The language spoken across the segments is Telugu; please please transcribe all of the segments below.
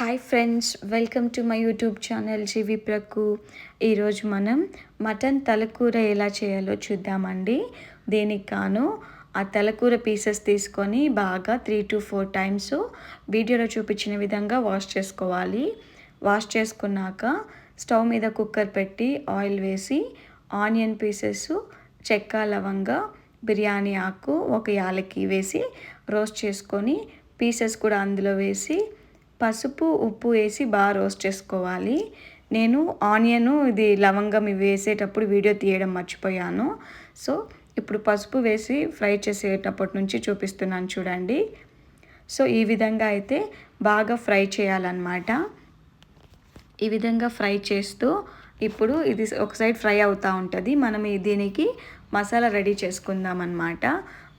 Hi friends welcome to my YouTube channel జీవి ప్రకు. ఈరోజు మనం మటన్ తలకూర ఎలా చేయాలో చూద్దామండి. దీనికి కాను ఆ తలకూర పీసెస్ తీసుకొని బాగా త్రీ టు ఫోర్ టైమ్స్ వీడియోలో చూపించిన విధంగా వాష్ చేసుకోవాలి. వాష్ చేసుకున్నాక స్టవ్ మీద కుక్కర్ పెట్టి ఆయిల్ వేసి ఆనియన్ పీసెస్ చెక్క లవంగా బిర్యానీ ఆకు ఒక యాలకి వేసి రోస్ట్ చేసుకొని పీసెస్ కూడా అందులో వేసి పసుపు ఉప్పు వేసి బాగా రోస్ట్ చేసుకోవాలి. నేను ఆనియన్ ఇది లవంగం ఇవి వేసేటప్పుడు వీడియో తీయడం మర్చిపోయాను. సో ఇప్పుడు పసుపు వేసి ఫ్రై చేసేటప్పటి నుంచి చూపిస్తున్నాను చూడండి. సో ఈ విధంగా అయితే బాగా ఫ్రై చేయాలన్నమాట. ఈ విధంగా ఫ్రై చేస్తూ ఇప్పుడు ఇది ఒక సైడ్ ఫ్రై అవుతూ ఉంటుంది. మనం దీనికి మసాలా రెడీ చేసుకుందాం అన్నమాట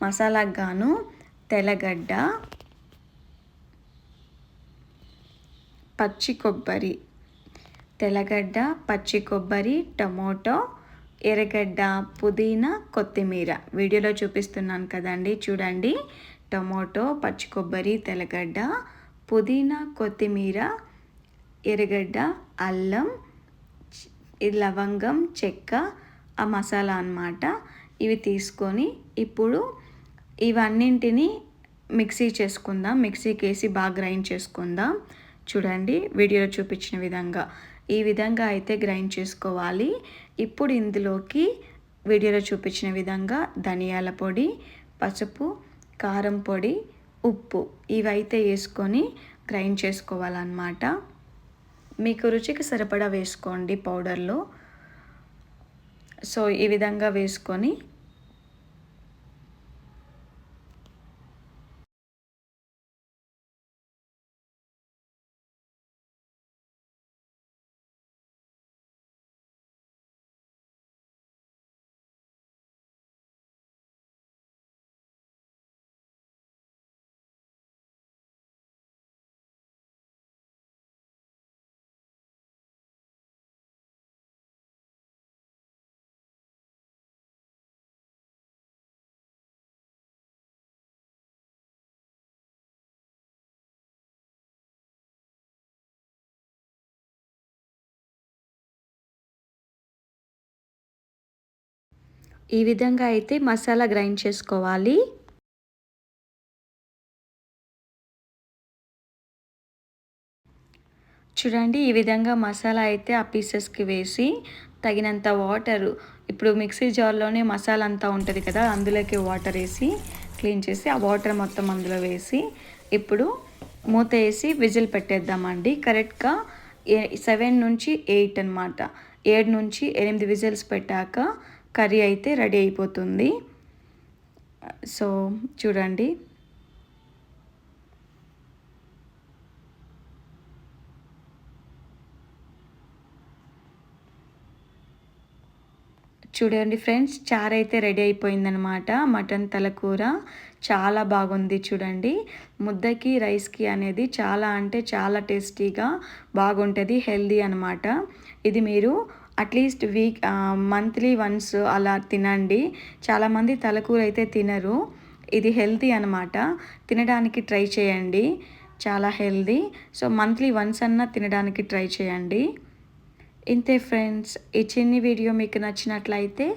మసాలాకు గాను తెల్లగడ్డ పచ్చి కొబ్బరి తెల్లగడ్డ పచ్చి కొబ్బరి టమోటో ఎర్రగడ్డ పుదీనా కొత్తిమీర. వీడియోలో చూపిస్తున్నాను కదండి చూడండి. టమోటో పచ్చి కొబ్బరి తెల్లగడ్డ పుదీనా కొత్తిమీర ఎర్రగడ్డ అల్లం లవంగం చెక్క ఆ మసాలా అన్నమాట. ఇవి తీసుకొని ఇప్పుడు ఇవన్నింటిని మిక్సీ చేసుకుందాం. మిక్సీకి వేసి బాగా గ్రైండ్ చేసుకుందాం. చూడండి వీడియోలో చూపించిన విధంగా. ఈ విధంగా అయితే గ్రైండ్ చేసుకోవాలి. ఇప్పుడు ఇందులోకి వీడియోలో చూపించిన విధంగా ధనియాల పొడి పసుపు కారం పొడి ఉప్పు ఇవైతే వేసుకొని గ్రైండ్ చేసుకోవాలన్నమాట. మీకు రుచికి సరిపడా వేసుకోండి పౌడర్లో. సో ఈ విధంగా వేసుకొని ఈ విధంగా అయితే మసాలా గ్రైండ్ చేసుకోవాలి. చూడండి ఈ విధంగా మసాలా అయితే ఆ పీసెస్కి వేసి తగినంత వాటరు ఇప్పుడు మిక్సీ జార్లోనే మసాలా అంతా ఉంటుంది కదా అందులోకి వాటర్ వేసి క్లీన్ చేసి ఆ వాటర్ మొత్తం అందులో వేసి ఇప్పుడు మూత వేసి విజిల్ పెట్టేద్దామండి. కరెక్ట్గా సెవెన్ నుంచి ఎయిట్ అనమాట ఏడు నుంచి ఎనిమిది విజిల్స్ పెట్టాక కర్రీ అయితే రెడీ అయిపోతుంది. సో చూడండి. చూడండి ఫ్రెండ్స్ చారు అయితే రెడీ అయిపోయిందనమాట మటన్ తలకూర చాలా బాగుంది చూడండి. ముద్దకి రైస్కి అనేది చాలా అంటే చాలా టేస్టీగా బాగుంటుంది హెల్దీ అనమాట ఇది మీరు అట్లీస్ట్ వీక్ మంత్లీ వన్స్ అలా తినండి. చాలామంది తలకూర అయితే తినరు. ఇది హెల్తీ అనమాట తినడానికి ట్రై చేయండి. చాలా హెల్దీ సో మంత్లీ వన్స్ అన్నా తినడానికి ట్రై చేయండి. ఇంతే ఫ్రెండ్స్. ఈ చిన్ని వీడియో మీకు నచ్చినట్లయితే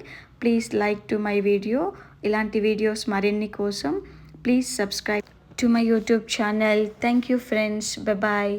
please like to my video. ఇలాంటి వీడియోస్ మరిన్ని కోసం please subscribe to my YouTube channel. Thank you friends bye.